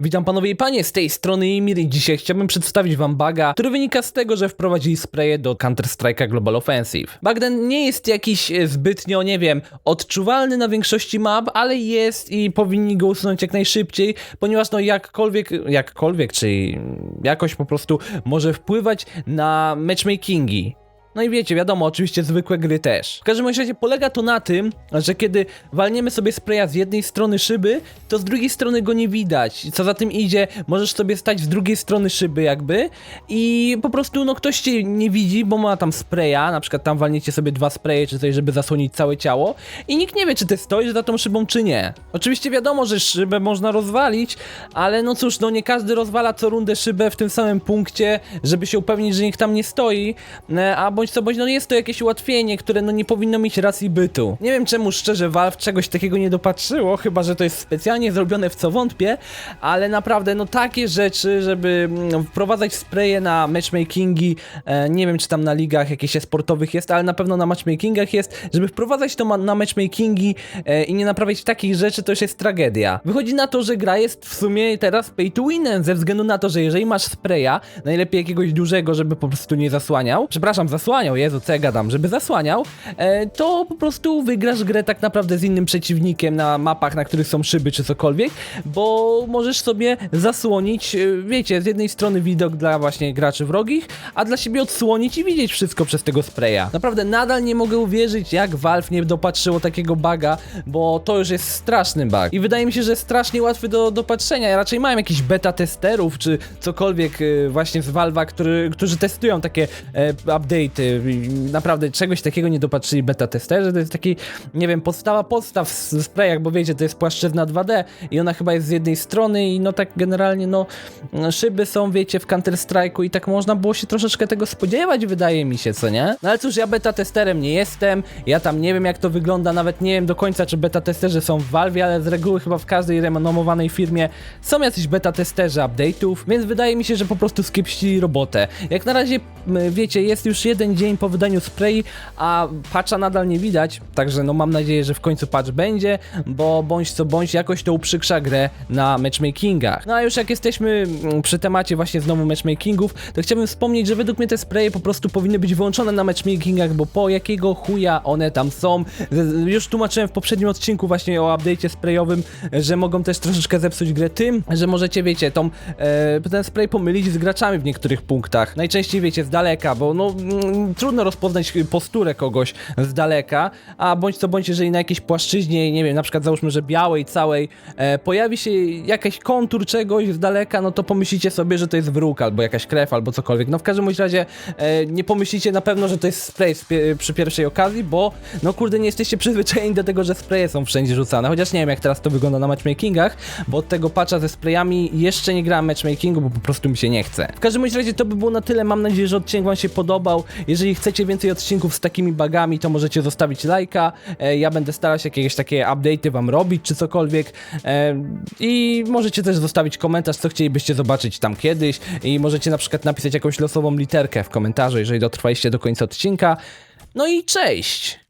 Witam panowie i panie, z tej strony Emir i dzisiaj chciałbym przedstawić wam baga, który wynika z tego, że wprowadzili spraye do Counter-Strike'a Global Offensive. Bug ten nie jest jakiś e, zbytnio, nie wiem, odczuwalny na większości map, ale jest i powinni go usunąć jak najszybciej, ponieważ no jakkolwiek, jakkolwiek, czyli jakoś po prostu może wpływać na matchmakingi. No i wiecie, wiadomo, oczywiście zwykłe gry też. W każdym razie polega to na tym, że kiedy walniemy sobie spraya z jednej strony szyby, to z drugiej strony go nie widać. Co za tym idzie, możesz sobie stać z drugiej strony szyby jakby i po prostu no ktoś cię nie widzi, bo ma tam spraya, na przykład tam walniecie sobie dwa spraye czy coś, żeby zasłonić całe ciało i nikt nie wie, czy ty stoisz za tą szybą, czy nie. Oczywiście wiadomo, że szybę można rozwalić, ale no cóż, no nie każdy rozwala co rundę szybę w tym samym punkcie, żeby się upewnić, że nikt tam nie stoi, e, a bądź co bądź, no jest to jakieś ułatwienie, które no nie powinno mieć racji bytu. Nie wiem czemu szczerze Valve czegoś takiego nie dopatrzyło, chyba że to jest specjalnie zrobione, w co wątpię, ale naprawdę no takie rzeczy, żeby mm, wprowadzać spraye na matchmakingi, e, nie wiem czy tam na ligach jakichś sportowych jest, ale na pewno na matchmakingach jest, żeby wprowadzać to na matchmakingi e, i nie naprawiać takich rzeczy, to już jest tragedia. Wychodzi na to, że gra jest w sumie teraz pay to win, ze względu na to, że jeżeli masz spraya, najlepiej jakiegoś dużego, żeby po prostu nie zasłaniał, przepraszam, zasłaniał, Jezu, co ja gadam, żeby zasłaniał, e, to po prostu wygrasz grę tak naprawdę z innym przeciwnikiem na mapach, na których są szyby czy cokolwiek, bo możesz sobie zasłonić, e, wiecie, z jednej strony widok dla właśnie graczy wrogich, a dla siebie odsłonić i widzieć wszystko przez tego spraya. Naprawdę nadal nie mogę uwierzyć, jak Valve nie dopatrzyło takiego buga, bo to już jest straszny bug. I wydaje mi się, że strasznie łatwy do dopatrzenia. Ja raczej mam jakiś beta testerów, czy cokolwiek e, właśnie z Valve'a, którzy testują takie e, update'y. I Naprawdę czegoś takiego nie dopatrzyli beta testerzy. To jest taki, nie wiem, podstawa podstaw w sprayach, bo wiecie, to jest płaszczyzna 2D i ona chyba jest z jednej strony i no tak generalnie, no szyby są, wiecie, w Counter-Strike'u i tak można było się troszeczkę tego spodziewać, wydaje mi się, co nie? No ale cóż, ja beta testerem nie jestem, ja tam nie wiem jak to wygląda, nawet nie wiem do końca, czy beta testerzy są w Valve, ale z reguły chyba w każdej renomowanej firmie są jacyś beta testerzy update'ów, więc wydaje mi się, że po prostu skiepścili robotę. Jak na razie, wiecie, jest już jeden dzień po wydaniu spray, a patcha nadal nie widać, także no mam nadzieję, że w końcu patch będzie, bo bądź co bądź jakoś to uprzykrza grę na matchmakingach. No a już jak jesteśmy przy temacie właśnie znowu matchmakingów, to chciałbym wspomnieć, że według mnie te spraye po prostu powinny być wyłączone na matchmakingach, bo po jakiego chuja one tam są. Już tłumaczyłem w poprzednim odcinku właśnie o update'cie sprayowym, że mogą też troszeczkę zepsuć grę tym, że możecie, wiecie, tą, e, ten spray pomylić z graczami w niektórych punktach. Najczęściej, wiecie, z daleka, bo no mm, trudno rozpoznać posturę kogoś z daleka, a bądź co bądź, jeżeli na jakiejś płaszczyźnie, nie wiem, na przykład załóżmy, że białej całej, e, pojawi się jakiś kontur czegoś z daleka, no to pomyślicie sobie, że to jest wróg, albo jakaś krew, albo cokolwiek. No w każdym razie e, nie pomyślicie na pewno, że to jest spray przy pierwszej okazji, bo no kurde, nie jesteście przyzwyczajeni do tego, że spraye są wszędzie rzucane, chociaż nie wiem, jak teraz to wygląda na matchmakingach, bo od tego patcha ze sprayami jeszcze nie grałem matchmakingu, bo po prostu mi się nie chce. W każdym razie to by było na tyle, mam nadzieję, że odcinek wam się podobał. Jeżeli chcecie więcej odcinków z takimi bugami, to możecie zostawić lajka, e, ja będę starał się jakieś takie update'y wam robić, czy cokolwiek e, i możecie też zostawić komentarz, co chcielibyście zobaczyć tam kiedyś i możecie na przykład napisać jakąś losową literkę w komentarzu, jeżeli dotrwaliście do końca odcinka. No i cześć!